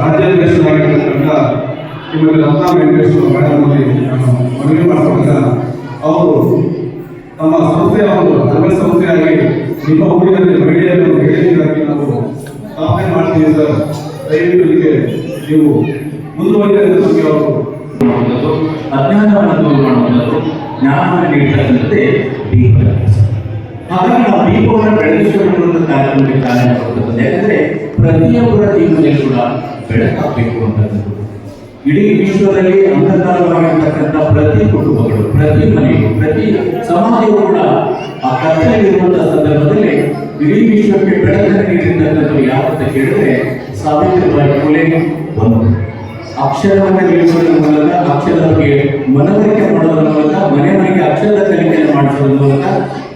ರಾಜ್ಯಾಧ್ಯಕ್ಷರಾಗಿರ್ತಕ್ಕಂಥ Shrimati Ratna Venkateshwara madam ಅವರಿಗೆ ನಾನು ಮನವಿ ಮಾಡಿಕೊಂಡ ಅವರು ನಮ್ಮ ಸಂಸ್ಥೆಯ ಒಂದು ಧರ್ಮ ಸಂಸ್ಥೆಯಾಗಿ ನಿಮ್ಮ ಊರಿನಲ್ಲಿ ಮಹಿಳೆಯರು ಹೇಳಿಕೆಗಾಗಿ ನಾವು ಸ್ಥಾಪನೆ ಮಾಡ್ತೀವಿ ಸರ್ ನೀವು ಮುಂದುವರಿದ ಬಗ್ಗೆ ಅವರು ಮಾಡುವಂಥದ್ದು ಅಜ್ಞಾನವನ್ನು ಮಾಡುವಂಥದ್ದು ಜ್ಞಾನವನ್ನು ನೀಡ್ತಕ್ಕಂಥದ್ದೇ ದೀಪ ಹಾಗಾಗಿ ನಾವು ದೀಪವನ್ನು ಬೆಳಗಿಸಿಕೊಳ್ಳುವಂಥ ಕಾರ್ಯಕ್ರಮಕ್ಕೆ ಕಾರ್ಯ ಕೊಡುತ್ತದೆ ಯಾಕಂದ್ರೆ ಪ್ರತಿಯೊಬ್ಬರ ಜೀವನದಲ್ಲಿ ಕೂಡ ಬೆಳಕಾಗಬೇಕು ಅಂತದ್ದು ಇಡೀ ವಿಶ್ವದಲ್ಲಿ ಅಂಧಕಾರವಾಗಿರ್ತಕ್ಕಂಥ ಪ್ರತಿ ಕುಟುಂಬಗಳು, ಪ್ರತಿ ಮನೆಯು, ಪ್ರತಿ ಸಮಾಜವು ಕೂಡ ಆ ಕತ್ತಲಿರುವಂತಹ ಸಂದರ್ಭದಲ್ಲಿ ಇಡೀ ವಿಶ್ವಕ್ಕೆ ಬೆಳಕನ್ನು ನೀಡಿರ್ತಕ್ಕಂಥದ್ದು ಯಾವಂತ ಕೇಳಿದ್ರೆ ಸಾವಿತ್ರಿಬಾಯಿ ಫುಲೆ ಒಂದು. ಅಕ್ಷರವನ್ನು ತಿಳಿಸುವುದರ ಮೂಲಕ, ಅಕ್ಷರದ ಬಗ್ಗೆ ಮನವರಿಕೆ ಮಾಡೋದರ ಮೂಲಕ ಮನೆ ಮನೆಗೆ ಅಕ್ಷರದ ಕಲಿಕೆಯನ್ನು ಮಾಡಿಸೋದ್ರ ಮೂಲಕ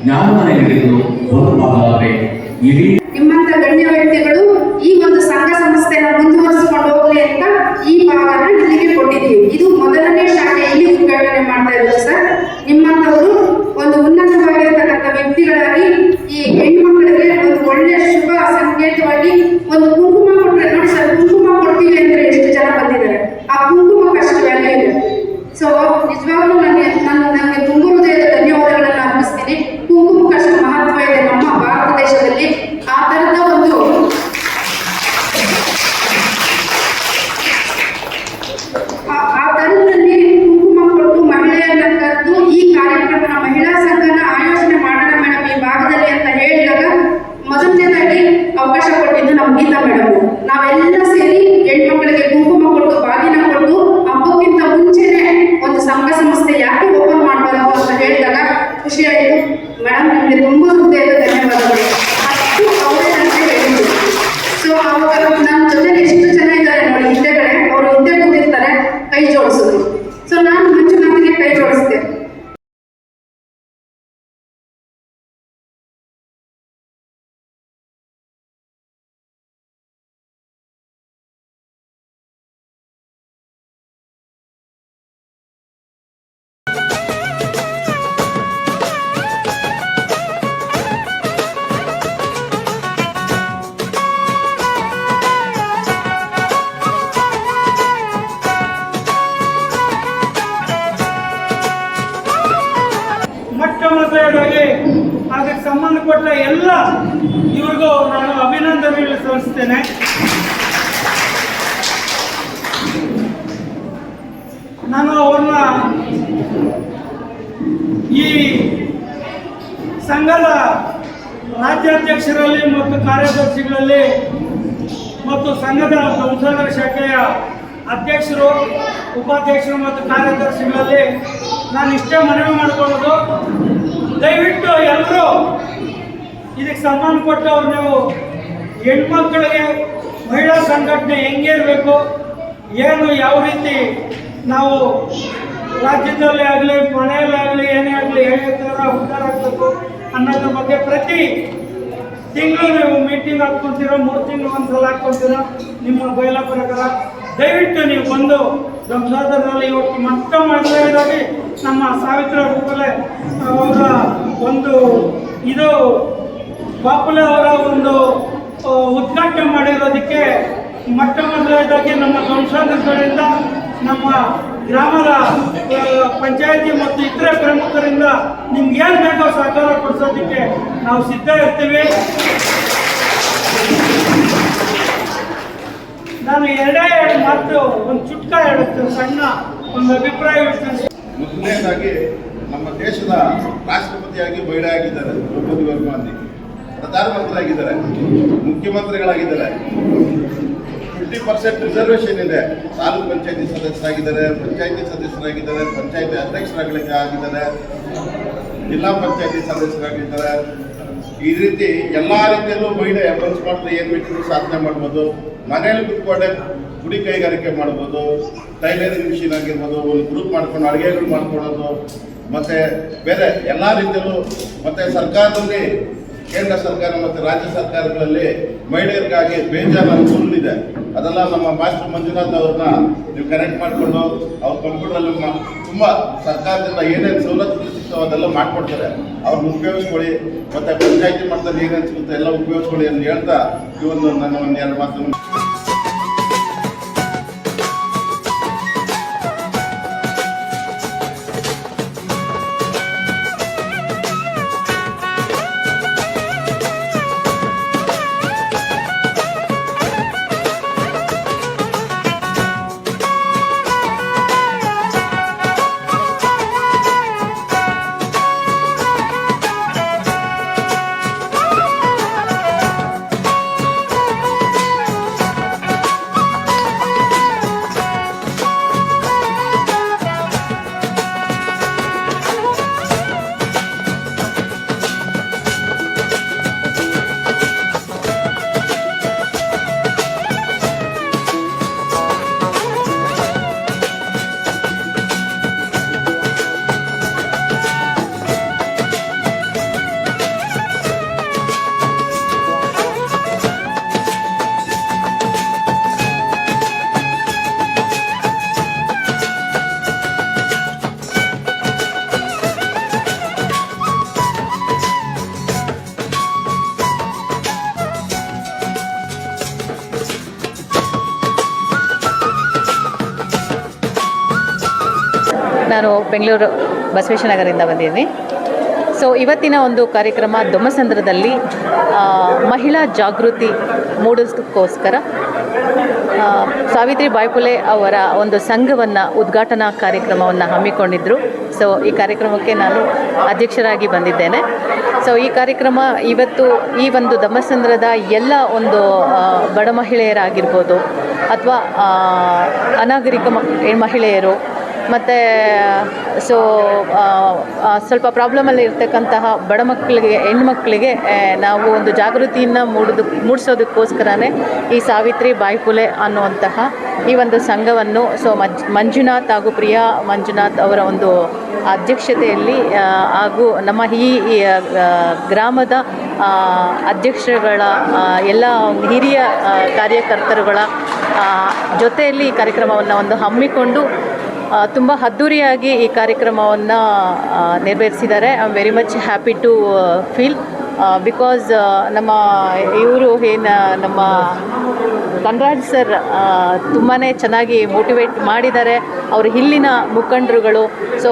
ಜ್ಞಾನವನ್ನು ನೀಡಿದ್ದು ಒಂದು ಭಾಗವೇ ಇಡೀ ನಿಮ್ಮಂತ ಗಣ್ಯ ವ್ಯಕ್ತಿಗಳು ಈ ಒಂದು ಸಂಘ ಸಂಸ್ಥೆನ ಮುಂದುವರಿಸಿಕೊಂಡು ಹೋಗ್ಲಿ ಅಂತ ಈ ಭಾಗನ ಇಲ್ಲಿಗೆ ಕೊಟ್ಟಿದ್ದೀವಿ ಇದು ಮೊದಲನೇ ಶಾಖೆ ಇಲ್ಲಿ ಉದ್ಘಾಟನೆ ಮಾಡ್ತಾ ಇರೋದು ಸರ್ ನಿಮ್ಮಂತವರು ಒಂದು ಉನ್ನತವಾಗಿರ್ತಕ್ಕಂಥ ವ್ಯಕ್ತಿಗಳಾಗಿ ಈ ಹೆಣ್ಮಕ್ಳಿಗೆ ಒಂದು ಒಳ್ಳೆಯ ಶುಭ ಸಂಕೇತವಾಗಿ ಒಂದು ಕುಂಕುಮ ಕೊಟ್ರೆ ನೋಡಿ ಸರ್ ಕುಂಕುಮ ಕೊಡ್ತೀವಿ ಅಂದ್ರೆ ಎಷ್ಟು ಜನ ಬಂದಿದ್ದಾರೆ ಆ ಕುಂಕುಮಕ್ಕೆ ಅಷ್ಟು ವ್ಯಾಲ್ಯೂ ಇದೆ ಸೊ ನಿಜವಾಗ್ಲೂ ನನಗೆ ನನ್ನ ನನಗೆ ತುಂಬ ಹೃದಯದ ಧನ್ಯವಾದಗಳನ್ನು ಅರ್ಪಿಸ್ತೀನಿ ಕುಂಕುಮಕ್ಕೆ ಅಷ್ಟು ಮಹತ್ವ ಇದೆ ನಮ್ಮ ಭಾರತ ದೇಶದಲ್ಲಿ ಆ ಥರದ ಒಂದು ಆ- ಆ ಥರದಲ್ಲಿ ಕುಂಕುಮ ಕೊಟ್ಟು ಮಹಿಳೆಯನ್ನ ಕರೆದು ಈ ಕಾರ್ಯಕ್ರಮನ ಮಹಿಳಾ ಸಂಘನ ಆಯೋಜನೆ ಮಾಡೋಣ ಮೇಡಮ್ ಈ ಭಾಗದಲ್ಲಿ ಅಂತ ಹೇಳಿದಾಗ ಮೊದಲನೇದಾಗಿ ಅವಕಾಶ ಕೊಟ್ಟಿದ್ದು ನಮ್ಮ ಗೀತಾ ಮೇಡಮ್ ನಾವೆಲ್ಲ ಸೇರಿ ಹೆಣ್ಮಕ್ಳಿಗೆ ಕುಂಕುಮ ಕೊಟ್ಟು ಬಾಗಿನ ಕೊಟ್ಟು ಹಬ್ಬಕ್ಕಿಂತ ಮುಂಚೆನೆ ಒಂದು ಸಂಘ ಸಂಸ್ಥೆ ಯಾಕೆ ಓಪನ್ ಮಾಡಬಾರದು ಅಂತ ಹೇಳಿದಾಗ ಖುಷಿ ಆಯಿತು ಮೇಡಮ್ ನಿಮಗೆ ತುಂಬ ಹೃದಯದ ಧನ್ಯವಾದಗಳು ಅಷ್ಟು ಅವರೇ ನನಗೆ ಹೇಳಿದ್ರು ಸೊ ಅವಾಗ ಸಂಬಂಧಪಟ್ಟ ಎಲ್ಲ ಇವ್ರಿಗೂ ನಾನು ಅಭಿನಂದನೆಗಳು ಸಲ್ಲಿಸ್ತೇನೆ. ನಾನು ಅವ್ರನ್ನ ಈ ಸಂಘದ ರಾಜ್ಯಾಧ್ಯಕ್ಷರಲ್ಲಿ ಮತ್ತು ಕಾರ್ಯದರ್ಶಿಗಳಲ್ಲಿ ಮತ್ತು ಸಂಘದ ಸಂಶೋಧನಾ ಶಾಖೆಯ ಅಧ್ಯಕ್ಷರು, ಉಪಾಧ್ಯಕ್ಷರು ಮತ್ತು ಕಾರ್ಯದರ್ಶಿಗಳಲ್ಲಿ ನಾನು ಇಷ್ಟೇ ಮನವಿ ಮಾಡಿಕೊಳ್ಳೋದು. ದಯವಿಟ್ಟು ಎಲ್ಲರೂ ಇದಕ್ಕೆ ಸಂಬಂಧಪಟ್ಟವ್ರು ನೀವು ಹೆಣ್ಮಕ್ಳಿಗೆ ಮಹಿಳಾ ಸಂಘಟನೆ ಹೆಂಗೆ ಇರಬೇಕು, ಏನು, ಯಾವ ರೀತಿ ನಾವು ರಾಜ್ಯದಲ್ಲಿ ಆಗಲಿ, ಮನೆಯಲ್ಲೇ ಆಗಲಿ, ಏನೇ ಆಗಲಿ ಹೇಗೆ ಉದ್ಧಾರ ಆಗಬೇಕು ಅನ್ನೋದ್ರ ಬಗ್ಗೆ ಪ್ರತಿ ತಿಂಗಳು ನೀವು ಮೀಟಿಂಗ್ ಹಾಕ್ಕೊಂತೀರೋ, ಮೂರು ತಿಂಗಳು ಒಂದ್ಸಲ ಹಾಕ್ಕೊಂತೀರೋ, ನಿಮ್ಮ ಬಯಲ ಪ್ರಕಾರ ದಯವಿಟ್ಟು ನೀವು ಬಂದು ನಮ್ಮ ಸಂಸದರಲ್ಲಿ ಇವತ್ತು ಮತ್ತೆ ಮಾಡಿದಾಗಿ ನಮ್ಮ ಸಾವಿತ್ರ ರೂಪಲೆ ಅವರ ಒಂದು ಇದು ಬಾಪುಲೆ ಅವರ ಒಂದು ಉದ್ಘಾಟನೆ ಮಾಡಿರೋದಕ್ಕೆ ಮೊಟ್ಟ ಮೊದಲನೇದಾಗಿ ನಮ್ಮ ಸಂಸದಗಳಿಂದ ನಮ್ಮ ಗ್ರಾಮದ ಪಂಚಾಯತಿ ಮತ್ತು ಇತರೆ ಪ್ರಮುಖರಿಂದ ನಿಮ್ಗೆ ಏನು ಬೇಕೋ ಸಹಕಾರ ಕೊಡಿಸೋದಕ್ಕೆ ನಾವು ಸಿದ್ಧ ಇರ್ತೀವಿ. ನಾನು ಎರಡೇ ಮಾತು, ಒಂದು ಚುಟ್ಕ ಹೇಳುತ್ತೇನೆ, ಸಣ್ಣ ಒಂದು ಅಭಿಪ್ರಾಯ ಹೇಳ್ತೇನೆ. ಮೊದಲನೇದಾಗಿ ನಮ್ಮ ದೇಶದ ರಾಷ್ಟ್ರಪತಿಯಾಗಿ ಮಹಿಳೆ ಆಗಿದ್ದಾರೆ ದ್ರೌಪದಿ ಗಾಂಧಿ ಪ್ರಧಾನಮಂತ್ರಿಯಾಗಿದ್ದಾರೆ ಮುಖ್ಯಮಂತ್ರಿಗಳಾಗಿದ್ದಾರೆ. ಫಿಫ್ಟಿ ಪರ್ಸೆಂಟ್ ರಿಸರ್ವೇಷನ್ ಇದೆ. ತಾಲೂಕು ಪಂಚಾಯತಿ ಸದಸ್ಯರಾಗಿದ್ದಾರೆ ಪಂಚಾಯತಿ ಸದಸ್ಯರಾಗಿದ್ದಾರೆ, ಪಂಚಾಯತಿ ಅಧ್ಯಕ್ಷರಾಗಲಿಕ್ಕೆ ಆಗಿದ್ದಾರೆ ಜಿಲ್ಲಾ ಪಂಚಾಯತಿ ಸದಸ್ಯರಾಗಿದ್ದಾರೆ. ಈ ರೀತಿ ಎಲ್ಲ ರೀತಿಯಲ್ಲೂ ಮಹಿಳೆ ಮನಸ್ಸು ಮಾಡಿದ್ರೆ ಏನು ಬೇಕಿದ್ರು ಸಾಧನೆ ಮಾಡ್ಬೋದು. ಮನೆಯಲ್ಲಿ ಕುತ್ಕೊಂಡೆ ಗುಡಿ ಕೈಗಾರಿಕೆ ಮಾಡ್ಬೋದು. ಟೈಲರಿಂಗ್ ಮಿಷಿನ್ ಆಗಿರ್ಬೋದು, ಒಂದು ಗ್ರೂಪ್ ಮಾಡ್ಕೊಂಡು ಅಡುಗೆಗಳು ಮಾಡ್ಕೊಳ್ಳೋದು. ಮತ್ತೆ ಬೇರೆ ಎಲ್ಲ ರೀತಿಯಲ್ಲೂ ಮತ್ತೆ ಸರ್ಕಾರದಲ್ಲಿ ಕೇಂದ್ರ ಸರ್ಕಾರ ಮತ್ತು ರಾಜ್ಯ ಸರ್ಕಾರಗಳಲ್ಲಿ ಮಹಿಳೆಯರಿಗಾಗಿ ಬೇಜಾರು ಅನುಕೂಲ ಇದೆ ಅದೆಲ್ಲ ನಮ್ಮ ಮಾಸ್ಟರ್ ಮಂಜುನಾಥ್ ಅವ್ರನ್ನ ನೀವು ಕನೆಕ್ಟ್ ಮಾಡಿಕೊಂಡು ಅವ್ರ ಕಂಪ್ಯೂಟರಲ್ಲಿ ತುಂಬ ಸರ್ಕಾರದಿಂದ ಏನೇನು ಸವಲತ್ತುಗಳು ಸಿಗ್ತಾವೆ ಅದೆಲ್ಲ ಮಾಡ್ಕೊಡ್ತಾರೆ. ಅವ್ರನ್ನ ಉಪಯೋಗಿಸ್ಕೊಳ್ಳಿ, ಮತ್ತೆ ಪಂಚಾಯತಿ ಮಟ್ಟದಲ್ಲಿ ಏನೇನು ಸಿಗುತ್ತೆ ಎಲ್ಲ ಉಪಯೋಗಿಸ್ಕೊಳ್ಳಿ ಅಂತ ಹೇಳ್ತಾ ಈ ಒಂದು ನನ್ನ ಒಂದು ಎರಡು ಮಾತನ್ನು ಬೆಂಗಳೂರು ಬಸವೇಶ್ವರನಗರದಿಂದ ಬಂದಿದ್ದೀನಿ ಸೊ ಇವತ್ತಿನ ಒಂದು ಕಾರ್ಯಕ್ರಮ ದೊಮ್ಮಸಂದ್ರದಲ್ಲಿ ಮಹಿಳಾ ಜಾಗೃತಿ ಮೂಡಿಸೋಕ್ಕೋಸ್ಕರ ಆ, ಸಾವಿತ್ರಿ ಬಾಯ್ಪುಲೆ ಅವರ ಒಂದು ಸಂಘವನ್ನು ಉದ್ಘಾಟನಾ ಕಾರ್ಯಕ್ರಮವನ್ನು ಹಮ್ಮಿಕೊಂಡಿದ್ದರು ಸೊ ಈ ಕಾರ್ಯಕ್ರಮಕ್ಕೆ ನಾನು ಅಧ್ಯಕ್ಷರಾಗಿ ಬಂದಿದ್ದೇನೆ. ಸೊ ಈ ಕಾರ್ಯಕ್ರಮ ಇವತ್ತು ಈ ಒಂದು ಧಮ್ಮಸಂದ್ರದ ಎಲ್ಲ ಒಂದು ಬಡ ಮಹಿಳೆಯರಾಗಿರ್ಬೋದು ಅಥವಾ ಅನಾಗರಿಕ ಮಹಿಳೆಯರು ಮತ್ತು ಸೊ ಸ್ವಲ್ಪ ಪ್ರಾಬ್ಲಮಲ್ಲಿ ಇರ್ತಕ್ಕಂತಹ ಬಡ ಮಕ್ಕಳಿಗೆ ಹೆಣ್ಮಕ್ಳಿಗೆ ನಾವು ಒಂದು ಜಾಗೃತಿಯನ್ನು ಮೂಡೋದು, ಮೂಡಿಸೋದಕ್ಕೋಸ್ಕರನೇ ಈ ಸಾವಿತ್ರಿ ಬಾಯ್ಪುಲೆ ಅನ್ನುವಂತಹ ಈ ಒಂದು ಸಂಘವನ್ನು ಸೊ ಮಂಜ್, ಮಂಜುನಾಥ್ ಹಾಗೂ ಪ್ರಿಯಾ ಮಂಜುನಾಥ್ ಅವರ ಒಂದು ಅಧ್ಯಕ್ಷತೆಯಲ್ಲಿ ಹಾಗೂ ನಮ್ಮ ಈ ಗ್ರಾಮದ ಅಧ್ಯಕ್ಷಗಳ ಎಲ್ಲ ಹಿರಿಯ ಕಾರ್ಯಕರ್ತರುಗಳ ಜೊತೆಯಲ್ಲಿ ಈ ಕಾರ್ಯಕ್ರಮವನ್ನು ಒಂದು ಹಮ್ಮಿಕೊಂಡು ತುಂಬ ಅದ್ದೂರಿಯಾಗಿ ಈ ಕಾರ್ಯಕ್ರಮವನ್ನು ನೆರವೇರಿಸಿದ್ದಾರೆ. I am very much happy to feel because ನಮ್ಮ ಇವರು ಏನು, ನಮ್ಮ ಧನರಾಜ್ ಸರ್ ತುಂಬಾ ಚೆನ್ನಾಗಿ ಮೋಟಿವೇಟ್ ಮಾಡಿದ್ದಾರೆ. ಅವರು ಇಲ್ಲಿನ ಮುಖಂಡರುಗಳು. ಸೊ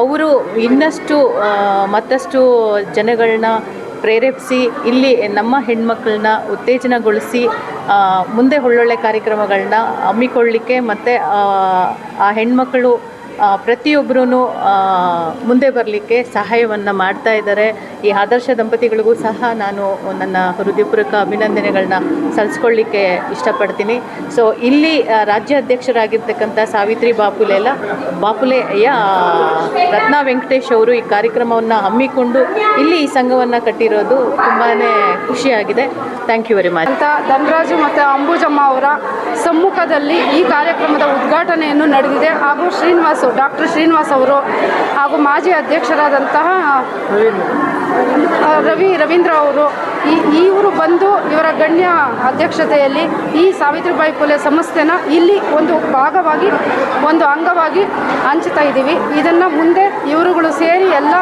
ಅವರು ಇನ್ನಷ್ಟು ಮತ್ತಷ್ಟು ಜನಗಳನ್ನ ಪ್ರೇರೇಪಿಸಿ, ಇಲ್ಲಿ ನಮ್ಮ ಹೆಣ್ಮಕ್ಳನ್ನ ಉತ್ತೇಜನಗೊಳಿಸಿ ಮುಂದೆ ಒಳ್ಳೊಳ್ಳೆ ಕಾರ್ಯಕ್ರಮಗಳನ್ನ ಹಮ್ಮಿಕೊಳ್ಳಿಕ್ಕೆ ಮತ್ತು, ಆ ಹೆಣ್ಮಕ್ಕಳು ಪ್ರತಿಯೊಬ್ಬರೂ ಮುಂದೆ ಬರಲಿಕ್ಕೆ ಸಹಾಯವನ್ನು ಮಾಡ್ತಾ ಇದ್ದಾರೆ. ಈ ಆದರ್ಶ ದಂಪತಿಗಳಿಗೂ ಸಹ ನಾನು ನನ್ನ ಹೃದಯಪೂರ್ವಕ ಅಭಿನಂದನೆಗಳನ್ನ ಸಲ್ಲಿಸ್ಕೊಳ್ಳಿಕ್ಕೆ ಇಷ್ಟಪಡ್ತೀನಿ. ಸೊ ಇಲ್ಲಿ ರಾಜ್ಯ ಅಧ್ಯಕ್ಷರಾಗಿರ್ತಕ್ಕಂಥ ಸಾವಿತ್ರಿ ಬಾಪುಲೆ ಬಾಪುಲೆಲ್ಲ ಬಾಪುಲೆಯ ರತ್ನ ವೆಂಕಟೇಶ್ ಅವರು ಈ ಕಾರ್ಯಕ್ರಮವನ್ನು ಹಮ್ಮಿಕೊಂಡು ಇಲ್ಲಿ ಈ ಸಂಘವನ್ನು ಕಟ್ಟಿರೋದು ತುಂಬಾ ಖುಷಿಯಾಗಿದೆ. ಥ್ಯಾಂಕ್ ಯು ವೆರಿ ಮಚ್ ಅಂತ ಧನರಾಜು ಮತ್ತು ಅಂಬುಜಮ್ಮ ಅವರ ಸಮ್ಮುಖದಲ್ಲಿ ಈ ಕಾರ್ಯಕ್ರಮದ ಉದ್ಘಾಟನೆಯನ್ನು ನಡೆದಿದೆ. ಹಾಗೂ ಶ್ರೀನಿವಾಸ್, ಡಾಕ್ಟರ್ ಶ್ರೀನಿವಾಸ್ ಅವರು ಹಾಗೂ ಮಾಜಿ ಅಧ್ಯಕ್ಷರಾದಂತಹ ರವಿ, ರವೀಂದ್ರ ಅವರು, ಈ ಇವರು ಬಂದು ಇವರ ಗಣ್ಯ ಅಧ್ಯಕ್ಷತೆಯಲ್ಲಿ ಈ ಸಾವಿತ್ರಿಬಾಯಿ ಫುಲೆ ಸಂಸ್ಥೆನ ಇಲ್ಲಿ ಒಂದು ಭಾಗವಾಗಿ, ಒಂದು ಅಂಗವಾಗಿ ಹಂಚ್ತಾ ಇದ್ದೀವಿ. ಇದನ್ನು ಮುಂದೆ ಇವರುಗಳು ಸೇರಿ ಎಲ್ಲ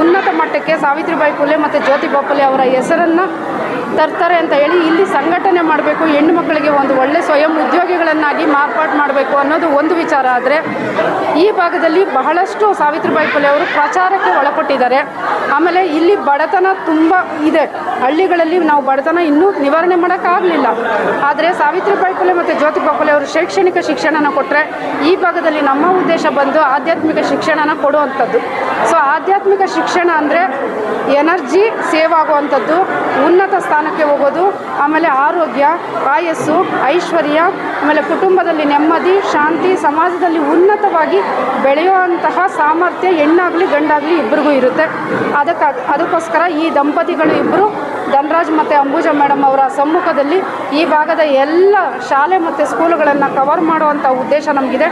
ಉನ್ನತ ಮಟ್ಟಕ್ಕೆ ಸಾವಿತ್ರಿಬಾಯಿ ಫುಲೆ ಮತ್ತು ಜ್ಯೋತಿಬಾ ಬಾಪುಲೆ ಅವರ ಹೆಸರನ್ನು ತರ್ತಾರೆ ಅಂತ ಹೇಳಿ ಇಲ್ಲಿ ಸಂಘಟನೆ ಮಾಡಬೇಕು, ಹೆಣ್ಣು ಮಕ್ಕಳಿಗೆ ಒಂದು ಒಳ್ಳೆ ಸ್ವಯಂ ಉದ್ಯೋಗಿಗಳನ್ನಾಗಿ ಮಾರ್ಪಾಡು ಮಾಡಬೇಕು ಅನ್ನೋದು ಒಂದು ವಿಚಾರ. ಆದರೆ ಈ ಭಾಗದಲ್ಲಿ ಬಹಳಷ್ಟು ಸಾವಿತ್ರಿಬಾಯಿ ಫುಲೆ ಅವರು ಪ್ರಚಾರಕ್ಕೆ ಒಳಪಟ್ಟಿದ್ದಾರೆ. ಆಮೇಲೆ ಇಲ್ಲಿ ಬಡತನ ತುಂಬ ಇದೆ. ಹಳ್ಳಿಗಳಲ್ಲಿ ನಾವು ಬಡತನ ಇನ್ನೂ ನಿವಾರಣೆ ಮಾಡೋಕ್ಕಾಗಲಿಲ್ಲ. ಆದರೆ ಸಾವಿತ್ರಿಬಾಯಿ ಫುಲೆ ಮತ್ತು ಜ್ಯೋತಿಬಾ ಫುಲೆ ಅವರು ಶೈಕ್ಷಣಿಕ ಶಿಕ್ಷಣನ ಕೊಟ್ಟರೆ ಈ ಭಾಗದಲ್ಲಿ ನಮ್ಮ ಉದ್ದೇಶ ಬಂದು ಆಧ್ಯಾತ್ಮಿಕ ಶಿಕ್ಷಣನ ಕೊಡುವಂಥದ್ದು. ಸೊ ಆಧ್ಯಾತ್ಮಿಕ ಶಿಕ್ಷಣ ಅಂದರೆ ಎನರ್ಜಿ ಸೇವ್ ಆಗುವಂಥದ್ದು, ಉನ್ನತ ಸ್ಥಾನಕ್ಕೆ ಹೋಗೋದು, ಆಮೇಲೆ ಆರೋಗ್ಯ, ಆಯಸ್ಸು, ಐಶ್ವರ್ಯ, ಆಮೇಲೆ ಕುಟುಂಬದಲ್ಲಿ ನೆಮ್ಮದಿ, ಶಾಂತಿ, ಸಮಾಜದಲ್ಲಿ ಉನ್ನತವಾಗಿ ಬೆಳೆಯುವಂತಹ ಸಾಮರ್ಥ್ಯ ಹೆಣ್ಣಾಗಲಿ ಗಂಡಾಗಲಿ ಇಬ್ಬರಿಗೂ ಇರುತ್ತೆ. ಅದಕ್ಕೆ ಅದಕ್ಕೋಸ್ಕರ ಈ ದಂಪತಿಗಳು ಇಬ್ಬರು ಧನರಾಜ್ ಮತ್ತು ಅಂಬುಜ ಮೇಡಮ್ ಅವರ ಸಮ್ಮುಖದಲ್ಲಿ ಈ ಭಾಗದ ಎಲ್ಲ ಶಾಲೆ ಮತ್ತು ಸ್ಕೂಲುಗಳನ್ನು ಕವರ್ ಮಾಡುವಂಥ ಉದ್ದೇಶ ನಮಗಿದೆ.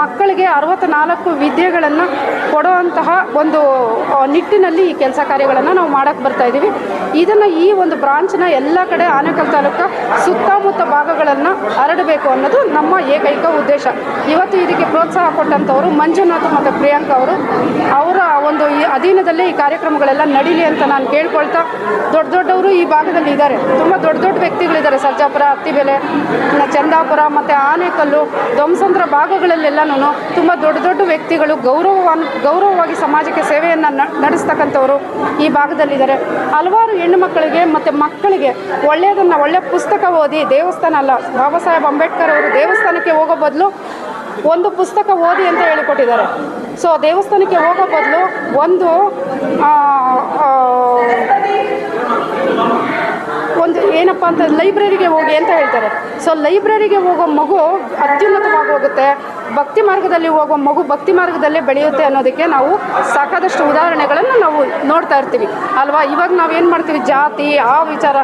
ಮಕ್ಕಳಿಗೆ ಅರವತ್ತ್ನಾಲ್ಕು ವಿದ್ಯೆಗಳನ್ನು ಕೊಡುವಂತಹ ಒಂದು ನಿಟ್ಟಿನಲ್ಲಿ ಈ ಕೆಲಸ ಕಾರ್ಯಗಳನ್ನು ನಾವು ಮಾಡೋಕ್ಕೆ ಬರ್ತಾ ಇದ್ದೀವಿ ಇದನ್ನು ಈ ಒಂದು ಬ್ರಾಂಚ್ನ ಎಲ್ಲ ಕಡೆ ಆನೇಕಲ್ ತಾಲೂಕ ಸುತ್ತಮುತ್ತ ಭಾಗಗಳನ್ನು ಹರಡಬೇಕು ಅನ್ನೋದು ನಮ್ಮ ಏಕೈಕ ಉದ್ದೇಶ. ಇವತ್ತು ಇದಕ್ಕೆ ಪ್ರೋತ್ಸಾಹ ಕೊಟ್ಟಂಥವರು ಮಂಜುನಾಥ್ ಮತ್ತು ಪ್ರಿಯಾಂಕ ಅವರು. ಅವರ ಒಂದು ಅಧೀನದಲ್ಲೇ ಈ ಕಾರ್ಯಕ್ರಮಗಳೆಲ್ಲ ನಡೀಲಿ ಅಂತ ನಾನು ಕೇಳ್ಕೊಳ್ತಾ, ದೊಡ್ಡ ದೊಡ್ಡ ದೊಡ್ಡವರು ಈ ಭಾಗದಲ್ಲಿ ಇದ್ದಾರೆ. ತುಂಬ ದೊಡ್ಡ ದೊಡ್ಡ ವ್ಯಕ್ತಿಗಳಿದ್ದಾರೆ. ಸರ್ಜಾಪುರ, ಅತ್ತಿಬೆಲೆ ಚಂದಾಪುರ ಮತ್ತು ಆನೆಕಲ್ಲು, ಧ್ವಂಸಂದ್ರ ಭಾಗಗಳಲ್ಲೆಲ್ಲನೂ ತುಂಬ ದೊಡ್ಡ ದೊಡ್ಡ ವ್ಯಕ್ತಿಗಳು ಗೌರವವನ್ನು ಗೌರವವಾಗಿ ಸಮಾಜಕ್ಕೆ ಸೇವೆಯನ್ನು ನಡೆಸ್ತಕ್ಕಂಥವರು ಈ ಭಾಗದಲ್ಲಿದ್ದಾರೆ. ಹಲವಾರು ಹೆಣ್ಣು ಮಕ್ಕಳಿಗೆ ಮತ್ತು ಮಕ್ಕಳಿಗೆ ಒಳ್ಳೆಯದನ್ನು ಒಳ್ಳೆಯ ಪುಸ್ತಕ ಓದಿ ದೇವಸ್ಥಾನ ಅಲ್ಲ, ಬಾಬಾ ಸಾಹೇಬ್ ಅಂಬೇಡ್ಕರ್ ಅವರು ದೇವಸ್ಥಾನಕ್ಕೆ ಹೋಗೋ ಬದಲು ಒಂದು ಪುಸ್ತಕ ಓದಿ ಅಂತ ಹೇಳಿಕೊಟ್ಟಿದ್ದಾರೆ. ಸೊ, ದೇವಸ್ಥಾನಕ್ಕೆ ಹೋಗೋ ಬದಲು ಒಂದು ಒಂದು ಏನಪ್ಪ ಅಂತ ಲೈಬ್ರರಿಗೆ ಹೋಗಿ ಅಂತ ಹೇಳ್ತಾರೆ. ಸೊ ಲೈಬ್ರರಿಗೆ ಹೋಗೋ ಮಗು ಅತ್ಯುನ್ನತವಾಗಿ ಹೋಗುತ್ತೆ. ಭಕ್ತಿ ಮಾರ್ಗದಲ್ಲಿ ಹೋಗೋ ಮಗು ಭಕ್ತಿ ಮಾರ್ಗದಲ್ಲೇ ಬೆಳೆಯುತ್ತೆ ಅನ್ನೋದಕ್ಕೆ ನಾವು ಸಾಕಾದಷ್ಟು ಉದಾಹರಣೆಗಳನ್ನು ನಾವು ನೋಡ್ತಾ ಇರ್ತೀವಿ. ಅಲ್ವಾ? ಇವಾಗ ನಾವೇನು ಮಾಡ್ತೀವಿ? ಜಾತಿ, ಆ ವಿಚಾರ.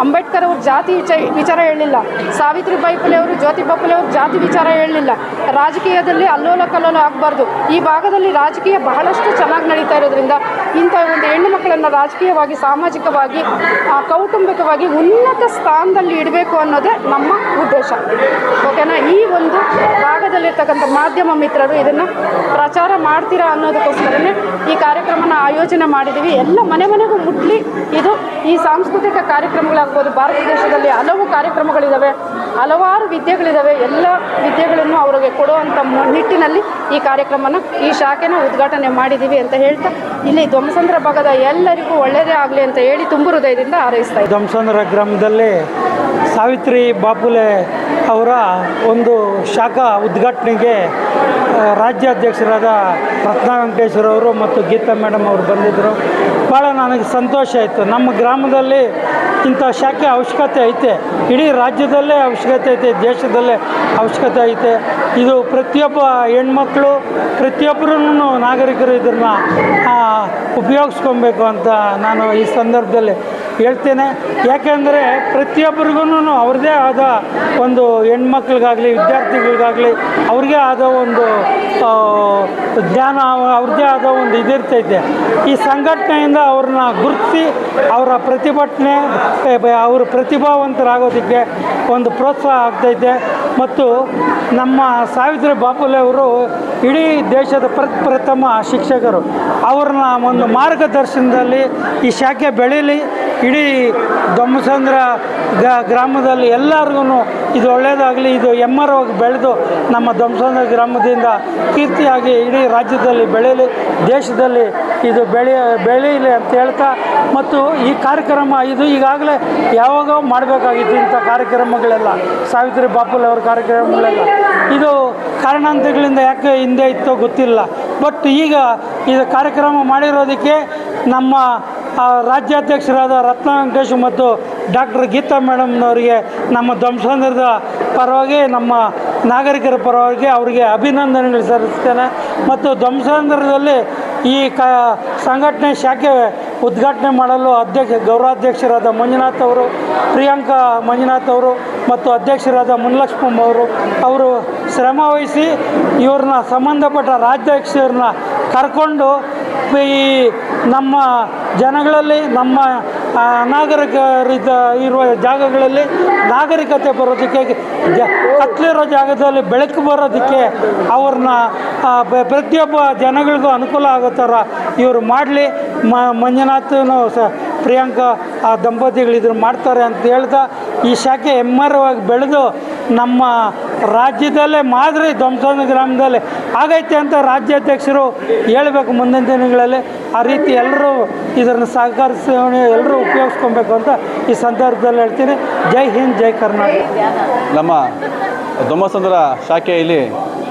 ಅಂಬೇಡ್ಕರ್ ಅವರು ಜಾತಿ ವಿಚ ವಿಚಾರ ಹೇಳಲಿಲ್ಲ. ಸಾವಿತ್ರಿಬಾಯಿ ಫುಲೆ ಅವರು, ಜ್ಯೋತಿ ಫುಲೆ ಅವರು ಜಾತಿ ವಿಚಾರ ಹೇಳಲಿಲ್ಲ. ರಾಜಕೀಯದಲ್ಲಿ ಅಲ್ಲೋಲ ಕಲ್ಲೋಲ ಆಗಬಾರ್ದು. ಈ ಭಾಗದಲ್ಲಿ ರಾಜಕೀಯ ಬಹಳಷ್ಟು ಚೆನ್ನಾಗಿ ನಡೀತಾ ಇರೋದ್ರಿಂದ ಇಂಥ ಒಂದು ಹೆಣ್ಣು ಮಕ್ಕಳನ್ನು ರಾಜಕೀಯವಾಗಿ, ಸಾಮಾಜಿಕವಾಗಿ ಕೌಟುಂಬಿಕವಾಗಿ ಉನ್ನತ ಸ್ಥಾನದಲ್ಲಿ ಇಡಬೇಕು ಅನ್ನೋದೇ ನಮ್ಮ ಉದ್ದೇಶ. ಓಕೆನಾ? ಈ ಒಂದು ಭಾಗದಲ್ಲಿರ್ತಕ್ಕಂಥ ಮಾಧ್ಯಮ ಮಿತ್ರರು ಇದನ್ನು ಪ್ರಚಾರ ಮಾಡ್ತೀರಾ ಅನ್ನೋದಕ್ಕೋಸ್ಕರನೇ ಈ ಆಯೋಜನೆ ಮಾಡಿದ್ದೀವಿ ಎಲ್ಲ ಮನೆ ಮನೆಗೂ ಮುಟ್ಲಿ. ಇದು ಈ ಸಾಂಸ್ಕೃತಿಕ ಕಾರ್ಯಕ್ರಮಗಳಾಗ್ಬೋದು, ಭಾರತ ದೇಶದಲ್ಲಿ ಹಲವು ಕಾರ್ಯಕ್ರಮಗಳಿದ್ದಾವೆ ಹಲವಾರು ವಿದ್ಯೆಗಳಿದ್ದಾವೆ ಎಲ್ಲ ವಿದ್ಯೆಗಳನ್ನು ಅವರಿಗೆ ಕೊಡುವಂಥ ನಿಟ್ಟಿನಲ್ಲಿ ಈ ಕಾರ್ಯಕ್ರಮನ ಈ ಶಾಖೆನ ಉದ್ಘಾಟನೆ ಮಾಡಿದ್ದೀವಿ ಅಂತ ಹೇಳ್ತಾ, ಇಲ್ಲಿ ಧ್ವಂಸಂದ್ರ ಭಾಗದ ಎಲ್ಲರಿಗೂ ಒಳ್ಳೆಯದೇ ಆಗಲಿ ಅಂತ ಹೇಳಿ ತುಂಬು ಹೃದಯದಿಂದ ಹಾರೈಸ್ತಾ ಇದ್ದೀವಿ ಧ್ವಂಸಂದ್ರ ಗ್ರಾಮದಲ್ಲಿ ಸಾವಿತ್ರಿ ಬಾಪುಲೆ ಅವರ ಒಂದು ಶಾಖಾ ಉದ್ಘಾಟನೆಗೆ ರಾಜ್ಯಾಧ್ಯಕ್ಷರಾದ ರತ್ನ ವೆಂಕಟೇಶ್ವರವರು ಮತ್ತು ಗೀತಾ ಮೇಡಮ್ ಅವರು ಬಂದಿದ್ದರು ಭಾಳ ನನಗೆ ಸಂತೋಷ ಆಯಿತು. ನಮ್ಮ ಗ್ರಾಮದಲ್ಲಿ ಇಂಥ ಶಾಖೆ ಅವಶ್ಯಕತೆ ಐತೆ. ಇಡೀ ರಾಜ್ಯದಲ್ಲೇ ಅವಶ್ಯಕತೆ ಐತೆ, ದೇಶದಲ್ಲೇ ಅವಶ್ಯಕತೆ ಐತೆ. ಇದು ಪ್ರತಿಯೊಬ್ಬ ಹೆಣ್ಮಕ್ಳು ಪ್ರತಿಯೊಬ್ಬರೂ ನಾಗರಿಕರು ಇದನ್ನು ಉಪಯೋಗಿಸ್ಕೊಬೇಕು ಅಂತ ನಾನು ಈ ಸಂದರ್ಭದಲ್ಲಿ ಹೇಳ್ತೇನೆ. ಯಾಕೆಂದರೆ ಪ್ರತಿಯೊಬ್ಬರಿಗೂ ಅವ್ರದ್ದೇ ಆದ ಒಂದು ಹೆಣ್ಮಕ್ಳಿಗಾಗಲಿ, ವಿದ್ಯಾರ್ಥಿಗಳಿಗಾಗಲಿ ಅವ್ರಿಗೆ ಆದ ಒಂದು ಜ್ಞಾನ ಅವ್ರದ್ದೇ ಆದ ಒಂದು ಇದಿರ್ತೈತೆ. ಈ ಸಂಘಟನೆಯಿಂದ ಅವ್ರನ್ನ ಗುರುತಿಸಿ ಅವರ ಪ್ರತಿಭಟನೆ ಅವರು ಪ್ರತಿಭಾವಂತರಾಗೋದಕ್ಕೆ ಒಂದು ಪ್ರೋತ್ಸಾಹ ಆಗ್ತೈತೆ. ಮತ್ತು ನಮ್ಮ ಸಾವಿತ್ರಿ ಬಾಪುಲೆ ಅವರು ಇಡೀ ದೇಶದ ಪ್ರಪ್ರಥಮ ಶಿಕ್ಷಕರು. ಅವ್ರನ್ನ ಒಂದು ಮಾರ್ಗದರ್ಶನದಲ್ಲಿ ಈ ಶಾಖೆ ಬೆಳೀಲಿ. ಇಡೀ ದೊಮ್ಮಸಂದ್ರ ಗ್ರಾಮದಲ್ಲಿ ಎಲ್ಲರಿಗೂ ಇದು ಒಳ್ಳೆಯದಾಗಲಿ ಇದು ಎಮ್ಮರವಾಗಿ ಬೆಳೆದು ನಮ್ಮ ದೊಮ್ಮಸಂದ್ರ ಗ್ರಾಮದಿಂದ ಕೀರ್ತಿಯಾಗಿ ಇಡೀ ರಾಜ್ಯದಲ್ಲಿ ಬೆಳೆಯಲಿ, ದೇಶದಲ್ಲಿ ಇದು ಬೆಳೆಯ, ಬೆಳೆಯಲಿ ಅಂತ ಹೇಳ್ತಾ ಮತ್ತು ಈ ಕಾರ್ಯಕ್ರಮ ಇದು ಈಗಾಗಲೇ ಯಾವಾಗ ಮಾಡಬೇಕಾಗಿತ್ತು ಇಂಥ ಕಾರ್ಯಕ್ರಮಗಳೆಲ್ಲ. ಸಾವಿತ್ರಿ ಬಾಪುಲ್ ಅವ್ರ ಕಾರ್ಯಕ್ರಮಗಳೆಲ್ಲ. ಇದು ಕಾರಣಾಂತರಗಳಿಂದ ಯಾಕೆ ಹಿಂದೆ ಇತ್ತೋ ಗೊತ್ತಿಲ್ಲ. ಬಟ್ ಈಗ ಇದು ಕಾರ್ಯಕ್ರಮ ಮಾಡಿರೋದಕ್ಕೆ ನಮ್ಮ ರಾಜ್ಯಾಧ್ಯಕ್ಷರಾದ ರತ್ನ ವೆಂಕಟೇಶ್ ಮತ್ತು ಡಾಕ್ಟರ್ ಗೀತಾ ಮೇಡಮ್ನವರಿಗೆ ನಮ್ಮ ಧ್ವಂಸಂದ್ರದ ಪರವಾಗಿ, ನಮ್ಮ ನಾಗರಿಕರ ಪರವಾಗಿ ಅವರಿಗೆ ಅಭಿನಂದನೆಗಳು ಸಲ್ಲಿಸ್ತೇನೆ ಮತ್ತು ಧ್ವಂಸಂದ್ರದಲ್ಲಿ ಈ ಕ ಸಂಘಟನೆ ಶಾಖೆ ಉದ್ಘಾಟನೆ ಮಾಡಲು ಅಧ್ಯಕ್ಷ ಗೌರವಾಧ್ಯಕ್ಷರಾದ ಮಂಜುನಾಥ್ ಅವರು, ಪ್ರಿಯಾಂಕಾ ಮಂಜುನಾಥ್ ಅವರು ಮತ್ತು ಅಧ್ಯಕ್ಷರಾದ ಮುನಲಕ್ಷ್ಮಮ್ಮ ಅವರು ಅವರು ಶ್ರಮ ವಹಿಸಿ ಇವ್ರನ್ನ ಸಂಬಂಧಪಟ್ಟ ರಾಜ್ಯಾಧ್ಯಕ್ಷರನ್ನ ಕರ್ಕೊಂಡು ಈ ನಮ್ಮ ಜನಗಳಲ್ಲಿ, ನಮ್ಮ ನಾಗರಿಕ ಇರುವ ಜಾಗಗಳಲ್ಲಿ ನಾಗರಿಕತೆ ಬರೋದಕ್ಕೆ, ಜ ಕತ್ಲಿರೋ ಜಾಗದಲ್ಲಿ ಬೆಳಕು ಬರೋದಕ್ಕೆ ಅವ್ರನ್ನ ಪ್ರತಿಯೊಬ್ಬ ಜನಗಳಿಗೂ ಅನುಕೂಲ ಆಗೋ ಇವರು ಮಾಡಲಿ. ಮಂಜುನಾಥನು ಸ, ಪ್ರಿಯಾಂಕಾ, ಆ ದಂಪತಿಗಳು ಇದ್ರ ಮಾಡ್ತಾರೆ ಅಂತ ಹೇಳ್ತಾ ಈ ಶಾಖೆ ಹೆಮ್ಮರವಾಗಿ ಬೆಳೆದು ನಮ್ಮ ರಾಜ್ಯದಲ್ಲೇ ಮಾದರಿ ಧ್ವಂಸನ ಗ್ರಾಮದಲ್ಲಿ ಆಗೈತೆ ಅಂತ ರಾಜ್ಯಾಧ್ಯಕ್ಷರು ಹೇಳಬೇಕು ಮುಂದಿನ ದಿನಗಳಲ್ಲಿ. ಆ ರೀತಿ ಎಲ್ಲರೂ ಇದನ್ನು ಸಹಕರಿಸಿ ಎಲ್ಲರೂ ಉಪಯೋಗಿಸ್ಕೊಬೇಕು ಅಂತ ಈ ಸಂದರ್ಭದಲ್ಲಿ ಹೇಳ್ತೀನಿ. ಜೈ ಹಿಂದ್, ಜೈ ಕರ್ನಾಟಕ. ನಮ್ಮ ದೊಮ್ಮಸಂದ್ರ ಶಾಖೆಯಲ್ಲಿ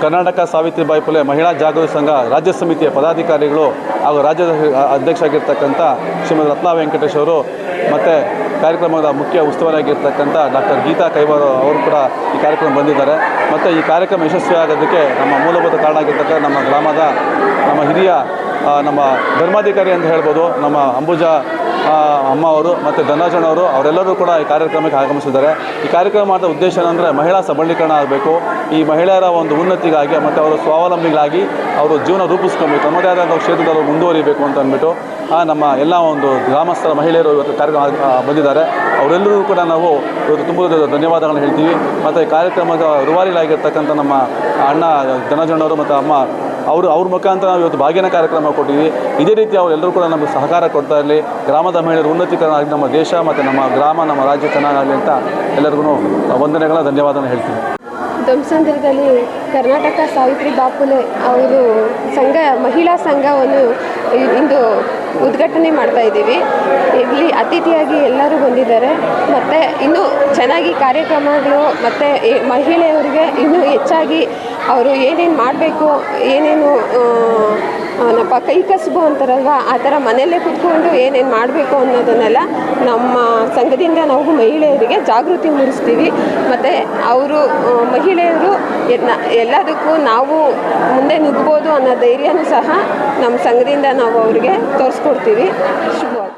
ಕರ್ನಾಟಕ ಸಾವಿತ್ರಿಬಾಯಿ ಫುಲೆ ಮಹಿಳಾ ಜಾಗೃತಿ ಸಂಘ ರಾಜ್ಯ ಸಮಿತಿಯ ಪದಾಧಿಕಾರಿಗಳು ಹಾಗೂ ರಾಜ್ಯದ ಅಧ್ಯಕ್ಷ ಆಗಿರ್ತಕ್ಕಂಥ ಶ್ರೀಮತಿ ರತ್ನಾ ವೆಂಕಟೇಶ್ ಅವರು ಮತ್ತು ಕಾರ್ಯಕ್ರಮದ ಮುಖ್ಯ ಉಸ್ತುವಾರಿಯಾಗಿರ್ತಕ್ಕಂಥ ಡಾಕ್ಟರ್ ಗೀತಾ ಕೈವಾರ್ ಅವರು ಕೂಡ ಈ ಕಾರ್ಯಕ್ರಮ ಬಂದಿದ್ದಾರೆ. ಮತ್ತು ಈ ಕಾರ್ಯಕ್ರಮ ಯಶಸ್ವಿಯಾಗೋದಕ್ಕೆ ನಮ್ಮ ಮೂಲಭೂತ ಕಾರಣ ಆಗಿರ್ತಕ್ಕಂಥ ನಮ್ಮ ಗ್ರಾಮದ, ನಮ್ಮ ಹಿರಿಯ ನಮ್ಮ ಧರ್ಮಾಧಿಕಾರಿ ಅಂತ ಹೇಳ್ಬೋದು, ನಮ್ಮ ಅಂಬುಜಾ ಅಮ್ಮ ಅವರು ಮತ್ತು ಧನರಾಜಣ್ಣ ಅವರು, ಅವರೆಲ್ಲರೂ ಕೂಡ ಈ ಕಾರ್ಯಕ್ರಮಕ್ಕೆ ಆಗಮಿಸಿದ್ದಾರೆ. ಈ ಕಾರ್ಯಕ್ರಮ ಮಾಡಿದ ಉದ್ದೇಶ ಏನಂದರೆ ಮಹಿಳಾ ಸಬಲೀಕರಣ ಆಗಬೇಕು. ಈ ಮಹಿಳೆಯರ ಒಂದು ಉನ್ನತಿಗಾಗಿ ಮತ್ತು ಅವರು ಸ್ವಾವಲಂಬಿಗಳಾಗಿ ಅವರು ಜೀವನ ರೂಪಿಸ್ಕೊಬೇಕು. ತಮ್ಮದೇ ಆದಂಥ ಕ್ಷೇತ್ರದಲ್ಲಿ ಮುಂದುವರಿಬೇಕು ಅಂತ ಅಂದ್ಬಿಟ್ಟು ನಮ್ಮ ಎಲ್ಲ ಒಂದು ಗ್ರಾಮಸ್ಥರ ಮಹಿಳೆಯರು ಇವತ್ತು ಕಾರ್ಯಕ್ರಮ ಬಂದಿದ್ದಾರೆ. ಅವರೆಲ್ಲರೂ ಕೂಡ ನಾವು ಇವತ್ತು ತುಂಬ ಧನ್ಯವಾದಗಳನ್ನು ಹೇಳ್ತೀವಿ. ಮತ್ತು ಈ ಕಾರ್ಯಕ್ರಮದ ರೂವಾರಿಗಳಾಗಿರ್ತಕ್ಕಂಥ ನಮ್ಮ ಅಣ್ಣ ಧನಜಣ್ಣವರು ಮತ್ತು ಅಮ್ಮ ಅವರು ಅವ್ರ ಮುಖಾಂತರ ನಾವು ಇವತ್ತು ಭಾಗ್ಯನ ಕಾರ್ಯಕ್ರಮ ಕೊಟ್ಟಿದ್ದೀವಿ ಇದೇ ರೀತಿ ಅವರೆಲ್ಲರೂ ಕೂಡ ನಮಗೆ ಸಹಕಾರ ಕೊಡ್ತಾ ಇರಲಿ. ಗ್ರಾಮದ ಮಹಿಳೆಯರು ಉನ್ನತೀಕರಣ ಆಗಿ ನಮ್ಮ ದೇಶ ಮತ್ತು ನಮ್ಮ ಗ್ರಾಮ, ನಮ್ಮ ರಾಜ್ಯ ಚೆನ್ನಾಗಾಗಲಿ ಅಂತ ಎಲ್ಲರಿಗೂ ವಂದನೆಗಳ, ಧನ್ಯವಾದನ ಹೇಳ್ತೀನಿ. ಧ್ವಂಸಂದ್ರದಲ್ಲಿ ಕರ್ನಾಟಕ ಸಾವಿತ್ರಿ ಬಾಪುಲೆ ಅವರು ಸಂಘ, ಮಹಿಳಾ ಸಂಘವನ್ನು ಇಂದು ಉದ್ಘಾಟನೆ ಮಾಡ್ತಾ ಇದ್ದೀವಿ. ಇಲ್ಲಿ ಅತಿಥಿಯಾಗಿ ಎಲ್ಲರೂ ಬಂದಿದ್ದಾರೆ. ಮತ್ತು ಇನ್ನೂ ಚೆನ್ನಾಗಿ ಕಾರ್ಯಕ್ರಮಗಳು, ಮತ್ತು ಮಹಿಳೆಯರಿಗೆ ಇನ್ನೂ ಹೆಚ್ಚಾಗಿ ಅವರು ಏನೇನು ಮಾಡಬೇಕು, ಏನೇನು ನಪ್ಪ ಕೈ ಕಸುಬು ಅಂತಾರಲ್ವ? ಆ ಥರ ಮನೆಯಲ್ಲೇ ಕುತ್ಕೊಂಡು ಏನೇನು ಮಾಡಬೇಕು ಅನ್ನೋದನ್ನೆಲ್ಲ ನಮ್ಮ ಸಂಘದಿಂದ ನಾವು ಮಹಿಳೆಯರಿಗೆ ಜಾಗೃತಿ ಮೂಡಿಸ್ತೀವಿ. ಮತ್ತು ಅವರು ಮಹಿಳೆಯರು ಎಲ್ಲದಕ್ಕೂ ನಾವು ಮುಂದೆ ನುಗ್ಬೋದು ಅನ್ನೋ ಧೈರ್ಯನೂ ಸಹ ನಮ್ಮ ಸಂಘದಿಂದ ನಾವು ಅವರಿಗೆ ತೋರಿಸ್ಕೊಡ್ತೀವಿ. ಶುಭವಾಗಿ